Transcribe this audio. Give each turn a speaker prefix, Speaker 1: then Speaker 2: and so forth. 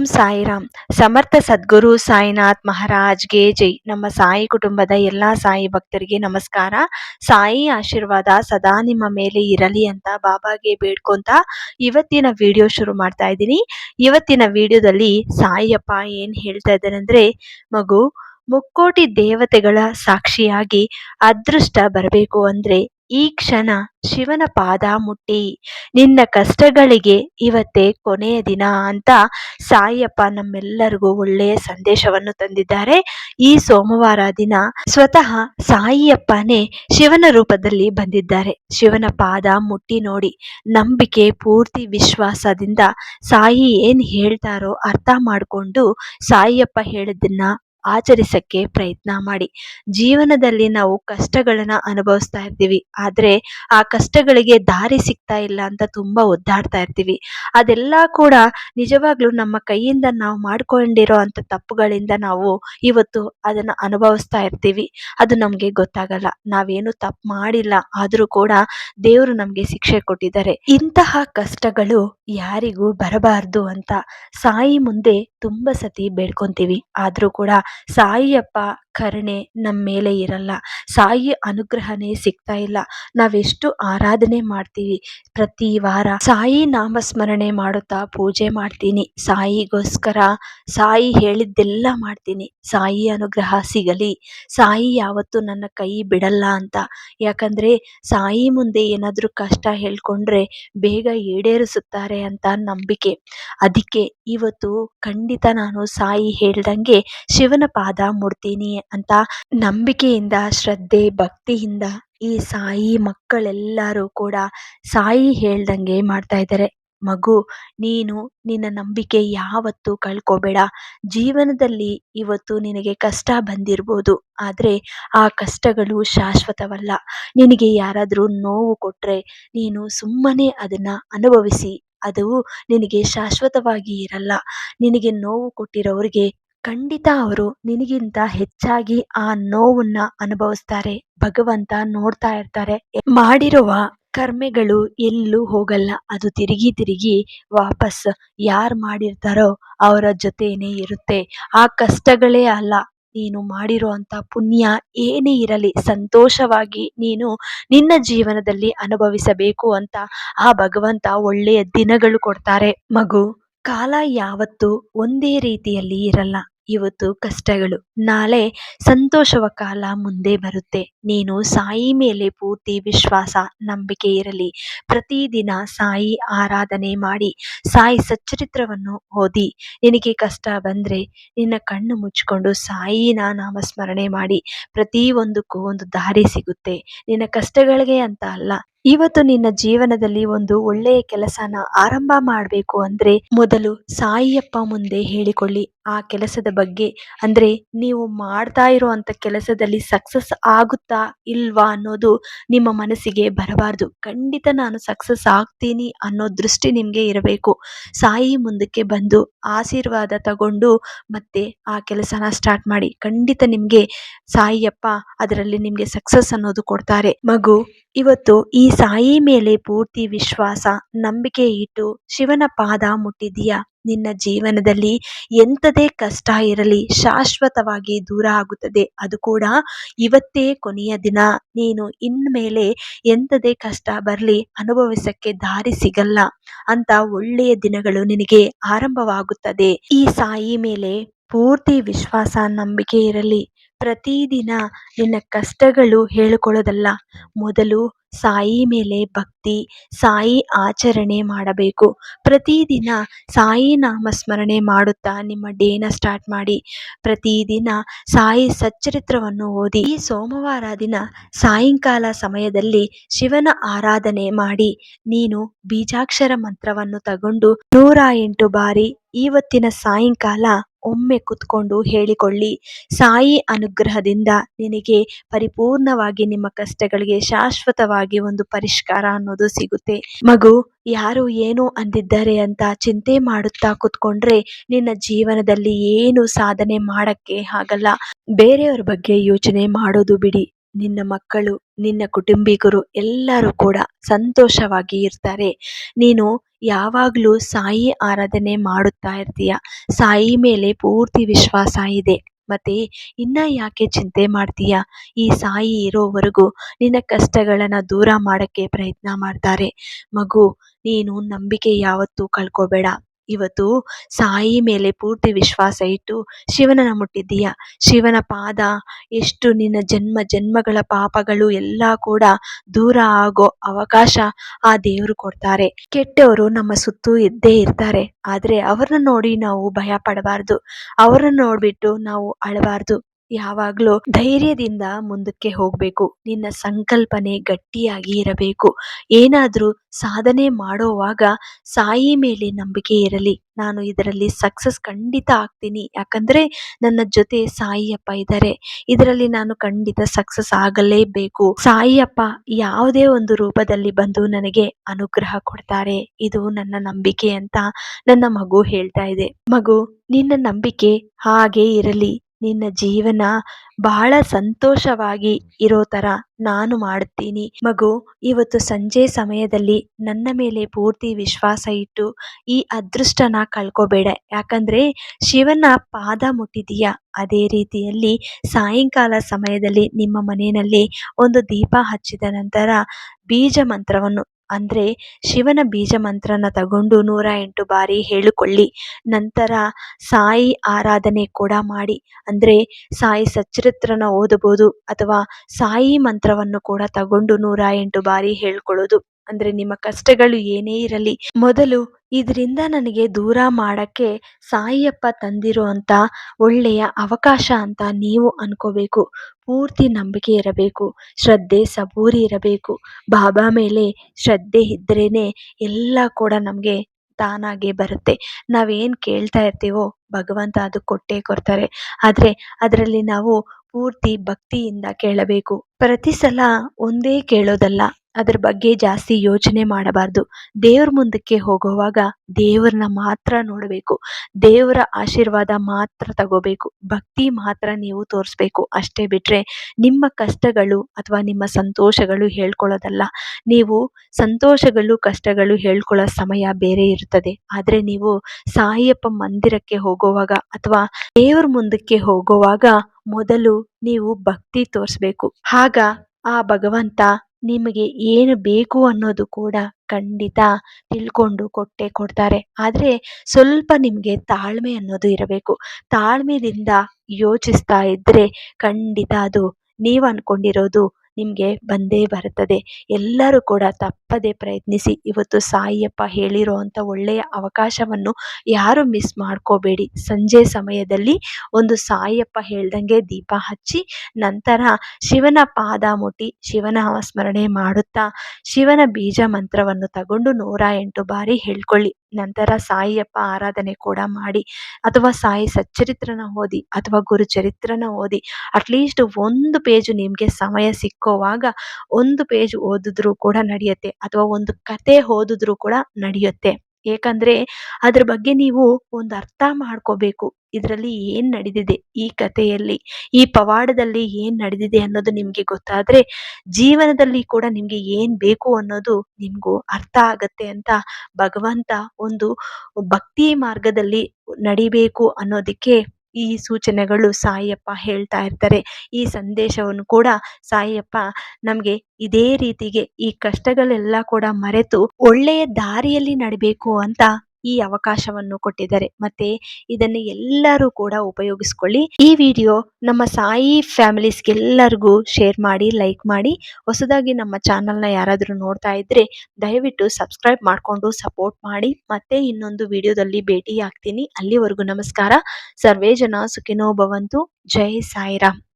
Speaker 1: ಓಂ ಸಾಯಿರಾಮ್. ಸಮರ್ಥ ಸದ್ಗುರು ಸಾಯಿನಾಥ್ ಮಹಾರಾಜ್ಗೆ ಜೈ. ನಮ್ಮ ಸಾಯಿ ಕುಟುಂಬದ ಎಲ್ಲ ಸಾಯಿ ಭಕ್ತರಿಗೆ ನಮಸ್ಕಾರ. ಸಾಯಿ ಆಶೀರ್ವಾದ ಸದಾ ನಿಮ್ಮ ಮೇಲೆ ಇರಲಿ ಅಂತ ಬಾಬಾಗೆ ಬೇಡ್ಕೊಂತ ಇವತ್ತಿನ ವಿಡಿಯೋ ಶುರು ಮಾಡ್ತಾ ಇದ್ದೀನಿ. ಇವತ್ತಿನ ವಿಡಿಯೋದಲ್ಲಿ ಸಾಯಿಯಪ್ಪ ಏನ್ ಹೇಳ್ತಾ ಇದ್ದಾರೆ ಅಂದ್ರೆ, ಮಗು ಮುಕ್ಕೋಟಿ ದೇವತೆಗಳ ಸಾಕ್ಷಿಯಾಗಿ ಅದೃಷ್ಟ ಬರಬೇಕು ಅಂದ್ರೆ ಈ ಕ್ಷಣ ಶಿವನ ಪಾದ ಮುಟ್ಟಿ. ನಿನ್ನ ಕಷ್ಟಗಳಿಗೆ ಇವತ್ತೇ ಕೊನೆಯ ದಿನ ಅಂತ ಸಾಯಿಯಪ್ಪ ನಮ್ಮೆಲ್ಲರಿಗೂ ಒಳ್ಳೆಯ ಸಂದೇಶವನ್ನು ತಂದಿದ್ದಾರೆ. ಈ ಸೋಮವಾರ ದಿನ ಸ್ವತಃ ಸಾಯಿಯಪ್ಪನೇ ಶಿವನ ರೂಪದಲ್ಲಿ ಬಂದಿದ್ದಾರೆ. ಶಿವನ ಪಾದ ಮುಟ್ಟಿ ನೋಡಿ ನಂಬಿಕೆ, ಪೂರ್ತಿ ವಿಶ್ವಾಸದಿಂದ ಸಾಯಿ ಏನ್ ಹೇಳ್ತಾರೋ ಅರ್ಥ ಮಾಡಿಕೊಂಡು ಸಾಯಿಯಪ್ಪ ಹೇಳಿದ್ದನ್ನ ಆಚರಿಸಕ್ಕೆ ಪ್ರಯತ್ನ ಮಾಡಿ. ಜೀವನದಲ್ಲಿ ನಾವು ಕಷ್ಟಗಳನ್ನ ಅನುಭವಿಸ್ತಾ ಇರ್ತೀವಿ. ಆದ್ರೆ ಆ ಕಷ್ಟಗಳಿಗೆ ದಾರಿ ಸಿಗ್ತಾ ಇಲ್ಲ ಅಂತ ತುಂಬಾ ಒದ್ದಾಡ್ತಾ ಇರ್ತೀವಿ. ಅದೆಲ್ಲ ಕೂಡ ನಿಜವಾಗ್ಲೂ ನಮ್ಮ ಕೈಯಿಂದ ನಾವು ಮಾಡ್ಕೊಂಡಿರೋ ಅಂತ ತಪ್ಪುಗಳಿಂದ ನಾವು ಇವತ್ತು ಅದನ್ನ ಅನುಭವಿಸ್ತಾ ಇರ್ತೀವಿ. ಅದು ನಮ್ಗೆ ಗೊತ್ತಾಗಲ್ಲ. ನಾವೇನು ತಪ್ಪು ಮಾಡಿಲ್ಲ. ಆದ್ರೂ ಕೂಡ ದೇವರು ನಮ್ಗೆ ಶಿಕ್ಷೆ ಕೊಟ್ಟಿದ್ದಾರೆ. ಇಂತಹ ಕಷ್ಟಗಳು ಯಾರಿಗೂ ಬರಬಾರ್ದು ಅಂತ ಸಾಯಿ ಮುಂದೆ ತುಂಬಾ ಸತಿ ಬೇಡ್ಕೊಂತೀವಿ. ಆದ್ರೂ ಕೂಡ ಸಾಯಿಯಪ್ಪ ಕರುಣೆ ನಮ್ಮ ಮೇಲೆ ಇರಲ್ಲ. ಸಾಯಿ ಅನುಗ್ರಹನೇ ಸಿಗ್ತಾ ಇಲ್ಲ. ನಾವೆಷ್ಟು ಆರಾಧನೆ ಮಾಡ್ತೀವಿ. ಪ್ರತಿ ವಾರ ಸಾಯಿ ನಾಮಸ್ಮರಣೆ ಮಾಡುತ್ತಾ ಪೂಜೆ ಮಾಡ್ತೀನಿ. ಸಾಯಿಗೋಸ್ಕರ ಸಾಯಿ ಹೇಳಿದ್ದೆಲ್ಲ ಮಾಡ್ತೀನಿ. ಸಾಯಿ ಅನುಗ್ರಹ ಸಿಗಲಿ. ಸಾಯಿ ಯಾವತ್ತು ನನ್ನ ಕೈ ಬಿಡಲ್ಲ ಅಂತ. ಯಾಕಂದ್ರೆ ಸಾಯಿ ಮುಂದೆ ಏನಾದರೂ ಕಷ್ಟ ಹೇಳ್ಕೊಂಡ್ರೆ ಬೇಗ ಈಡೇರಿಸುತ್ತಾರೆ ಅಂತ ನಂಬಿಕೆ. ಅದಕ್ಕೆ ಇವತ್ತು ಖಂಡಿತ ನಾನು ಸಾಯಿ ಹೇಳ್ದಂಗೆ ಶಿವನ ಪಾದ ಮುಡ್ತೀನಿ ಅಂತ ನಂಬಿಕೆಯಿಂದ, ಶ್ರದ್ಧೆ, ಭಕ್ತಿಯಿಂದ ಈ ಸಾಯಿ ಮಕ್ಕಳೆಲ್ಲರೂ ಕೂಡ ಸಾಯಿ ಹೇಳ್ದಂಗೆ ಮಾಡ್ತಾ ಇದ್ದಾರೆ. ಮಗು, ನೀನು ನಿನ್ನ ನಂಬಿಕೆ ಯಾವತ್ತೂ ಕಳ್ಕೋಬೇಡ. ಜೀವನದಲ್ಲಿ ಇವತ್ತು ನಿನಗೆ ಕಷ್ಟ ಬಂದಿರ್ಬೋದು. ಆದರೆ ಆ ಕಷ್ಟಗಳು ಶಾಶ್ವತವಲ್ಲ. ನಿನಗೆ ಯಾರಾದರೂ ನೋವು ಕೊಟ್ಟರೆ ನೀನು ಸುಮ್ಮನೆ ಅದನ್ನು ಅನುಭವಿಸಿ. ಅದು ನಿನಗೆ ಶಾಶ್ವತವಾಗಿ ಇರಲ್ಲ. ನಿನಗೆ ನೋವು ಕೊಟ್ಟಿರೋರಿಗೆ ಖಂಡಿತ ಅವರು ನಿನಗಿಂತ ಹೆಚ್ಚಾಗಿ ಆ ನೋವನ್ನ ಅನುಭವಿಸ್ತಾರೆ. ಭಗವಂತ ನೋಡ್ತಾ ಇರ್ತಾರೆ. ಮಾಡಿರುವ ಕರ್ಮೆಗಳು ಎಲ್ಲೂ ಹೋಗಲ್ಲ. ಅದು ತಿರುಗಿ ತಿರುಗಿ ವಾಪಸ್ ಯಾರು ಮಾಡಿರ್ತಾರೋ ಅವರ ಜೊತೆನೇ ಇರುತ್ತೆ. ಆ ಕಷ್ಟಗಳೇ ಅಲ್ಲ. ನೀನು ಮಾಡಿರುವಂತ ಪುಣ್ಯ ಏನೇ ಇರಲಿ ಸಂತೋಷವಾಗಿ ನೀನು ನಿನ್ನ ಜೀವನದಲ್ಲಿ ಅನುಭವಿಸಬೇಕು ಅಂತ ಆ ಭಗವಂತ ಒಳ್ಳೆಯ ದಿನಗಳು ಕೊಡ್ತಾರೆ. ಮಗು, ಕಾಲ ಯಾವತ್ತೂ ಒಂದೇ ರೀತಿಯಲ್ಲಿ ಇರಲ್ಲ. ಇವತ್ತು ಕಷ್ಟಗಳು. ನಾಳೆ ಸಂತೋಷವ ಕಾಲ ಮುಂದೆ ಬರುತ್ತೆ. ನೀನು ಸಾಯಿ ಮೇಲೆ ಪೂರ್ತಿ ವಿಶ್ವಾಸ, ನಂಬಿಕೆ ಇರಲಿ. ಪ್ರತಿದಿನ ಸಾಯಿ ಆರಾಧನೆ ಮಾಡಿ, ಸಾಯಿ ಸಚ್ಚರಿತ್ರವನ್ನು ಓದಿ. ನಿನಗೆ ಕಷ್ಟ ಬಂದ್ರೆ ನಿನ್ನ ಕಣ್ಣು ಮುಚ್ಚಿಕೊಂಡು ಸಾಯಿನ ನಾಮಸ್ಮರಣೆ ಮಾಡಿ. ಪ್ರತಿಯೊಂದಕ್ಕೂ ಒಂದು ದಾರಿ ಸಿಗುತ್ತೆ. ನಿನ್ನ ಕಷ್ಟಗಳಿಗೆ ಅಂತ ಅಲ್ಲ. ಇವತ್ತು ನಿನ್ನ ಜೀವನದಲ್ಲಿ ಒಂದು ಒಳ್ಳೆಯ ಕೆಲಸನ ಆರಂಭ ಮಾಡಬೇಕು ಅಂದ್ರೆ ಮೊದಲು ಸಾಯಿಯಪ್ಪ ಮುಂದೆ ಹೇಳಿಕೊಳ್ಳಿ. ಆ ಕೆಲಸದ ಬಗ್ಗೆ ಅಂದ್ರೆ ನೀವು ಮಾಡ್ತಾ ಇರುವಂತ ಕೆಲಸದಲ್ಲಿ ಸಕ್ಸಸ್ ಆಗುತ್ತಾ ಇಲ್ವಾ ಅನ್ನೋದು ನಿಮ್ಮ ಮನಸ್ಸಿಗೆ ಬರಬಾರ್ದು. ಖಂಡಿತ ನಾನು ಸಕ್ಸಸ್ ಆಗ್ತೀನಿ ಅನ್ನೋ ದೃಷ್ಟಿ ನಿಮ್ಗೆ ಇರಬೇಕು. ಸಾಯಿ ಮುಂದಕ್ಕೆ ಬಂದು ಆಶೀರ್ವಾದ ತಗೊಂಡು ಮತ್ತೆ ಆ ಕೆಲಸನ ಸ್ಟಾರ್ಟ್ ಮಾಡಿ. ಖಂಡಿತ ನಿಮ್ಗೆ ಸಾಯಿಯಪ್ಪ ಅದರಲ್ಲಿ ನಿಮ್ಗೆ ಸಕ್ಸಸ್ ಅನ್ನೋದು ಕೊಡ್ತಾರೆ. ಮಗು ಇವತ್ತು ಈ ಸಾಯಿ ಮೇಲೆ ಪೂರ್ತಿ ವಿಶ್ವಾಸ, ನಂಬಿಕೆ ಇಟ್ಟು ಶಿವನ ಪಾದ ಮುಟ್ಟಿದೀಯ ನಿನ್ನ ಜೀವನದಲ್ಲಿ ಎಂಥದೇ ಕಷ್ಟ ಇರಲಿ, ಶಾಶ್ವತವಾಗಿ ದೂರ ಆಗುತ್ತದೆ. ಅದು ಕೂಡ ಇವತ್ತೇ ಕೊನೆಯ ದಿನ. ನೀನು ಇನ್ಮೇಲೆ ಎಂಥದೇ ಕಷ್ಟ ಬರಲಿ, ಅನುಭವಿಸಕ್ಕೆ ದಾರಿ ಸಿಗಲ್ಲ. ಅಂತ ಒಳ್ಳೆಯ ದಿನಗಳು ನಿನಗೆ ಆರಂಭವಾಗುತ್ತದೆ. ಈ ಸಾಯಿ ಮೇಲೆ ಪೂರ್ತಿ ವಿಶ್ವಾಸ, ನಂಬಿಕೆ ಇರಲಿ. ಪ್ರತಿದಿನ ನಿನ್ನ ಕಷ್ಟಗಳು ಹೇಳಿಕೊಳ್ಳೋದಲ್ಲ. ಮೊದಲು ಸಾಯಿ ಮೇಲೆ ಭಕ್ತಿ, ಸಾಯಿ ಆಚರಣೆ ಮಾಡಬೇಕು. ಪ್ರತಿದಿನ ಸಾಯಿ ನಾಮಸ್ಮರಣೆ ಮಾಡುತ್ತಾ ನಿಮ್ಮ ಡೇನ ಸ್ಟಾರ್ಟ್ ಮಾಡಿ. ಪ್ರತಿದಿನ ಸಾಯಿ ಸಚ್ಚರಿತ್ರವನ್ನು ಓದಿ. ಈ ಸೋಮವಾರ ದಿನ ಸಾಯಂಕಾಲ ಸಮಯದಲ್ಲಿ ಶಿವನ ಆರಾಧನೆ ಮಾಡಿ. ನೀನು ಬೀಜಾಕ್ಷರ ಮಂತ್ರವನ್ನು ತಗೊಂಡು ನೂರ ಎಂಟು ಬಾರಿ ಇವತ್ತಿನ ಸಾಯಂಕಾಲ ಒಮ್ಮೆ ಕುತ್ಕೊಂಡು ಹೇಳಿಕೊಳ್ಳಿ. ಸಾಯಿ ಅನುಗ್ರಹದಿಂದ ನಿನಗೆ ಪರಿಪೂರ್ಣವಾಗಿ ನಿಮ್ಮ ಕಷ್ಟಗಳಿಗೆ ಶಾಶ್ವತವಾಗಿ ಒಂದು ಪರಿಷ್ಕಾರ ಅನ್ನೋದು ಸಿಗುತ್ತೆ. ಮಗು, ಯಾರು ಏನು ಅಂದಿದ್ದಾರೆ ಅಂತ ಚಿಂತೆ ಮಾಡುತ್ತಾ ಕುತ್ಕೊಂಡ್ರೆ ನಿನ್ನ ಜೀವನದಲ್ಲಿ ಏನು ಸಾಧನೆ ಮಾಡಕ್ಕೆ ಆಗಲ್ಲ. ಬೇರೆಯವ್ರ ಬಗ್ಗೆ ಯೋಚನೆ ಮಾಡೋದು ಬಿಡಿ. ನಿನ್ನ ಮಕ್ಕಳು, ನಿನ್ನ ಕುಟುಂಬಿಕರು ಎಲ್ಲರೂ ಕೂಡ ಸಂತೋಷವಾಗಿ ಇರ್ತಾರೆ. ನೀನು ಯಾವಾಗಲೂ ಸಾಯಿ ಆರಾಧನೆ ಮಾಡುತ್ತಾ ಇರ್ತೀಯ. ಸಾಯಿ ಮೇಲೆ ಪೂರ್ತಿ ವಿಶ್ವಾಸ ಇದೆ. ಮತ್ತೆ ಇನ್ನ ಯಾಕೆ ಚಿಂತೆ ಮಾಡ್ತೀಯ? ಈ ಸಾಯಿ ಇರೋವರೆಗೂ ನಿನ್ನ ಕಷ್ಟಗಳನ್ನು ದೂರ ಮಾಡೋಕ್ಕೆ ಪ್ರಯತ್ನ ಮಾಡ್ತಾರೆ. ಮಗು, ನೀನು ನಂಬಿಕೆ ಯಾವತ್ತೂ ಕಳ್ಕೊಬೇಡ. ಇವತ್ತು ಸಾಯಿ ಮೇಲೆ ಪೂರ್ತಿ ವಿಶ್ವಾಸ ಇಟ್ಟು ಶಿವನನ್ನ ಮುಟ್ಟಿದ್ದೀಯ? ಶಿವನ ಪಾದ ಎಷ್ಟು ನಿನ್ನ ಜನ್ಮ, ಜನ್ಮಗಳ ಪಾಪಗಳು ಎಲ್ಲ ಕೂಡ ದೂರ ಆಗೋ ಅವಕಾಶ ಆ ದೇವರು ಕೊಡ್ತಾರೆ. ಕೆಟ್ಟವರು ನಮ್ಮ ಸುತ್ತೂ ಇದ್ದೇ ಇರ್ತಾರೆ. ಆದ್ರೆ ಅವ್ರನ್ನ ನೋಡಿ ನಾವು ಭಯ ಪಡಬಾರ್ದು ಅವರನ್ನ ನೋಡ್ಬಿಟ್ಟು ನಾವು ಅಳಬಾರ್ದು. ಯಾವಾಗಲೂ ಧೈರ್ಯದಿಂದ ಮುಂದಕ್ಕೆ ಹೋಗಬೇಕು. ನಿನ್ನ ಸಂಕಲ್ಪನೆ ಗಟ್ಟಿಯಾಗಿ ಇರಬೇಕು. ಏನಾದರೂ ಸಾಧನೆ ಮಾಡೋವಾಗ ಸಾಯಿ ಮೇಲೆ ನಂಬಿಕೆ ಇರಲಿ. ನಾನು ಇದರಲ್ಲಿ ಸಕ್ಸಸ್ ಖಂಡಿತ ಆಗ್ತೀನಿ. ಯಾಕಂದ್ರೆ ನನ್ನ ಜೊತೆ ಸಾಯಿಯಪ್ಪ ಇದ್ದಾರೆ. ಇದರಲ್ಲಿ ನಾನು ಖಂಡಿತ ಸಕ್ಸಸ್ ಆಗಲೇಬೇಕು. ಸಾಯಿಯಪ್ಪ ಯಾವುದೇ ಒಂದು ರೂಪದಲ್ಲಿ ಬಂದು ನನಗೆ ಅನುಗ್ರಹ ಕೊಡ್ತಾರೆ. ಇದು ನನ್ನ ನಂಬಿಕೆ ಅಂತ ನನ್ನ ಮಗು ಹೇಳ್ತಾ ಇದೆ. ಮಗು, ನಿನ್ನ ನಂಬಿಕೆ ಹಾಗೆ ಇರಲಿ. ನಿನ್ನ ಜೀವನ ಬಹಳ ಸಂತೋಷವಾಗಿ ಇರೋ ಥರ ನಾನು ಮಾಡುತ್ತೀನಿ ಮಗು, ಇವತ್ತು ಸಂಜೆ ಸಮಯದಲ್ಲಿ ನನ್ನ ಮೇಲೆ ಪೂರ್ತಿ ವಿಶ್ವಾಸ ಇಟ್ಟು ಈ ಅದೃಷ್ಟನ ಕಳ್ಕೊಬೇಡ. ಯಾಕಂದ್ರೆ ಶಿವನ ಪಾದ ಮುಟ್ಟಿದೀಯ. ಅದೇ ರೀತಿಯಲ್ಲಿ ಸಾಯಂಕಾಲ ಸಮಯದಲ್ಲಿ ನಿಮ್ಮ ಮನೆಯಲ್ಲಿ ಒಂದು ದೀಪ ಹಚ್ಚಿದ ನಂತರ ಬೀಜ ಮಂತ್ರವನ್ನು ಅಂದರೆ ಶಿವನ ಬೀಜ ಮಂತ್ರನ ತಗೊಂಡು ನೂರ ಎಂಟು ಬಾರಿ ಹೇಳಿಕೊಳ್ಳಿ. ನಂತರ ಸಾಯಿ ಆರಾಧನೆ ಕೂಡ ಮಾಡಿ. ಅಂದರೆ ಸಾಯಿ ಸಚ್ಚರಿತ್ರನ ಓದಬಹುದು ಅಥವಾ ಸಾಯಿ ಮಂತ್ರವನ್ನು ಕೂಡ ತಗೊಂಡು ನೂರ ಎಂಟು ಬಾರಿ ಹೇಳ್ಕೊಳ್ಳೋದು. ಅಂದ್ರೆ ನಿಮ್ಮ ಕಷ್ಟಗಳು ಏನೇ ಇರಲಿ, ಮೊದಲು ಇದರಿಂದ ನನಗೆ ದೂರ ಮಾಡಕ್ಕೆ ಸಾಯಿಯಪ್ಪ ತಂದಿರುವಂತ ಒಳ್ಳೆಯ ಅವಕಾಶ ಅಂತ ನೀವು ಅನ್ಕೋಬೇಕು. ಪೂರ್ತಿ ನಂಬಿಕೆ ಇರಬೇಕು, ಶ್ರದ್ಧೆ ಸಬೂರಿ ಇರಬೇಕು. ಬಾಬಾ ಮೇಲೆ ಶ್ರದ್ಧೆ ಇದ್ರೇನೆ ಎಲ್ಲ ಕೂಡ ನಮಗೆ ತಾನಾಗೆ ಬರುತ್ತೆ. ನಾವೇನು ಕೇಳ್ತಾ ಇರ್ತೀವೋ ಭಗವಂತ ಅದು ಕೊಟ್ಟೇ ಕೊಡ್ತಾರೆ. ಆದರೆ ಅದರಲ್ಲಿ ನಾವು ಪೂರ್ತಿ ಭಕ್ತಿಯಿಂದ ಕೇಳಬೇಕು. ಪ್ರತಿ ಸಲ ಒಂದೇ ಕೇಳೋದಲ್ಲ. ಅದ್ರ ಬಗ್ಗೆ ಜಾಸ್ತಿ ಯೋಚನೆ ಮಾಡಬಾರ್ದು. ದೇವ್ರ ಮುಂದಕ್ಕೆ ಹೋಗುವಾಗ ದೇವ್ರನ್ನ ಮಾತ್ರ ನೋಡಬೇಕು. ದೇವರ ಆಶೀರ್ವಾದ ಮಾತ್ರ ತಗೋಬೇಕು. ಭಕ್ತಿ ಮಾತ್ರ ನೀವು ತೋರಿಸ್ಬೇಕು. ಅಷ್ಟೇ ಬಿಟ್ಟರೆ ನಿಮ್ಮ ಕಷ್ಟಗಳು ಅಥವಾ ನಿಮ್ಮ ಸಂತೋಷಗಳು ಹೇಳ್ಕೊಳ್ಳೋದಲ್ಲ. ನೀವು ಸಂತೋಷಗಳು, ಕಷ್ಟಗಳು ಹೇಳ್ಕೊಳ್ಳೋ ಸಮಯ ಬೇರೆ ಇರ್ತದೆ. ಆದರೆ ನೀವು ಸಾಯಿಯಪ್ಪ ಮಂದಿರಕ್ಕೆ ಹೋಗುವಾಗ ಅಥವಾ ದೇವ್ರ ಮುಂದಕ್ಕೆ ಹೋಗುವಾಗ ಮೊದಲು ನೀವು ಭಕ್ತಿ ತೋರಿಸ್ಬೇಕು. ಆಗ ಆ ಭಗವಂತ ನಿಮಗೆ ಏನು ಬೇಕು ಅನ್ನೋದು ಕೂಡ ಖಂಡಿತ ತಿಳ್ಕೊಂಡು ಕೊಟ್ಟೇ ಕೊಡ್ತಾರೆ. ಆದರೆ ಸ್ವಲ್ಪ ನಿಮಗೆ ತಾಳ್ಮೆ ಅನ್ನೋದು ಇರಬೇಕು. ತಾಳ್ಮೆಯಿಂದ ಯೋಚಿಸ್ತಾ ಇದ್ದರೆ ಖಂಡಿತ ಅದು ನೀವು ಅಂದ್ಕೊಂಡಿರೋದು ನಿಮಗೆ ಬಂದೇ ಬರುತ್ತದೆ. ಎಲ್ಲರೂ ಕೂಡ ತಪ್ಪದೆ ಪ್ರಯತ್ನಿಸಿ ಇವತ್ತು ಸಾಯಿಯಪ್ಪ ಹೇಳಿರೋ ಅಂಥ ಒಳ್ಳೆಯ ಅವಕಾಶವನ್ನು ಯಾರು ಮಿಸ್ ಮಾಡ್ಕೋಬೇಡಿ. ಸಂಜೆ ಸಮಯದಲ್ಲಿ ಒಂದು ಸಾಯಿಯಪ್ಪ ಹೇಳ್ದಂಗೆ ದೀಪ ಹಚ್ಚಿ ನಂತರ ಶಿವನ ಪಾದ ಮುಟ್ಟಿ ಶಿವನ ಸ್ಮರಣೆ ಮಾಡುತ್ತಾ ಶಿವನ ಬೀಜ ಮಂತ್ರವನ್ನು ತಗೊಂಡು ನೂರ ಎಂಟು ಬಾರಿ ಹೇಳ್ಕೊಳ್ಳಿ. ನಂತರ ಸಾಯಿಯಪ್ಪ ಆರಾಧನೆ ಕೂಡ ಮಾಡಿ ಅಥವಾ ಸಾಯಿ ಸಚ್ಚರಿತ್ರನ ಓದಿ ಅಥವಾ ಗುರುಚರಿತ್ರನ ಓದಿ ಅಟ್ಲೀಸ್ಟ್ ಒಂದು ಪೇಜು ನಿಮಗೆ ಸಮಯ ಸಿಕ್ಕೋವಾಗ ಒಂದು ಪೇಜ್ ಓದಿದ್ರು ಕೂಡ ನಡೆಯುತ್ತೆ ಅಥವಾ ಒಂದು ಕತೆ ಓದಿದ್ರು ಕೂಡ ನಡೆಯುತ್ತೆ. ಏಕೆಂದರೆ ಅದ್ರ ಬಗ್ಗೆ ನೀವು ಒಂದು ಅರ್ಥ ಮಾಡ್ಕೋಬೇಕು. ಇದರಲ್ಲಿ ಏನು ನಡೆದಿದೆ ಈ ಕಥೆಯಲ್ಲಿ, ಈ ಪವಾಡದಲ್ಲಿ ಏನು ನಡೆದಿದೆ ಅನ್ನೋದು ನಿಮಗೆ ಗೊತ್ತಾದರೆ ಜೀವನದಲ್ಲಿ ಕೂಡ ನಿಮಗೆ ಏನು ಬೇಕು ಅನ್ನೋದು ನಿಮ್ಗೂ ಅರ್ಥ ಆಗತ್ತೆ ಅಂತ ಭಗವಂತ ಒಂದು ಭಕ್ತಿ ಮಾರ್ಗದಲ್ಲಿ ನಡಿಬೇಕು ಅನ್ನೋದಕ್ಕೆ ಈ ಸೂಚನೆಗಳು ಸಾಯಿಯಪ್ಪ ಹೇಳ್ತಾ ಇರ್ತಾರೆ. ಈ ಸಂದೇಶವನ್ನು ಕೂಡ ಸಾಯಿಯಪ್ಪ ನಮಗೆ ಇದೇ ರೀತಿಗೆ ಈ ಕಷ್ಟಗಳೆಲ್ಲ ಕೂಡ ಮರೆತು ಒಳ್ಳೆಯ ದಾರಿಯಲ್ಲಿ ನಡಿಬೇಕು ಅಂತ ಈ ಅವಕಾಶವನ್ನು ಕೊಟ್ಟಿದ್ದಾರೆ. ಮತ್ತೆ ಇದನ್ನು ಎಲ್ಲರೂ ಕೂಡ ಉಪಯೋಗಿಸ್ಕೊಳ್ಳಿ. ಈ ವಿಡಿಯೋ ನಮ್ಮ ಸಾಯಿ ಫ್ಯಾಮಿಲೀಸ್ಗೆಲ್ಲರಿಗೂ ಶೇರ್ ಮಾಡಿ, ಲೈಕ್ ಮಾಡಿ. ಹೊಸದಾಗಿ ನಮ್ಮ ಚಾನಲ್ನ ಯಾರಾದರೂ ನೋಡ್ತಾ ಇದ್ರೆ ದಯವಿಟ್ಟು ಸಬ್ಸ್ಕ್ರೈಬ್ ಮಾಡಿಕೊಂಡು ಸಪೋರ್ಟ್ ಮಾಡಿ. ಮತ್ತೆ ಇನ್ನೊಂದು ವಿಡಿಯೋದಲ್ಲಿ ಭೇಟಿ ಆಗ್ತೀನಿ ಅಲ್ಲಿವರೆಗೂ ನಮಸ್ಕಾರ. ಸರ್ವೇ ಜನ ಸುಖಿನೋ ಭವಂತು. ಜೈ ಸಾಯಿರಾಮ್.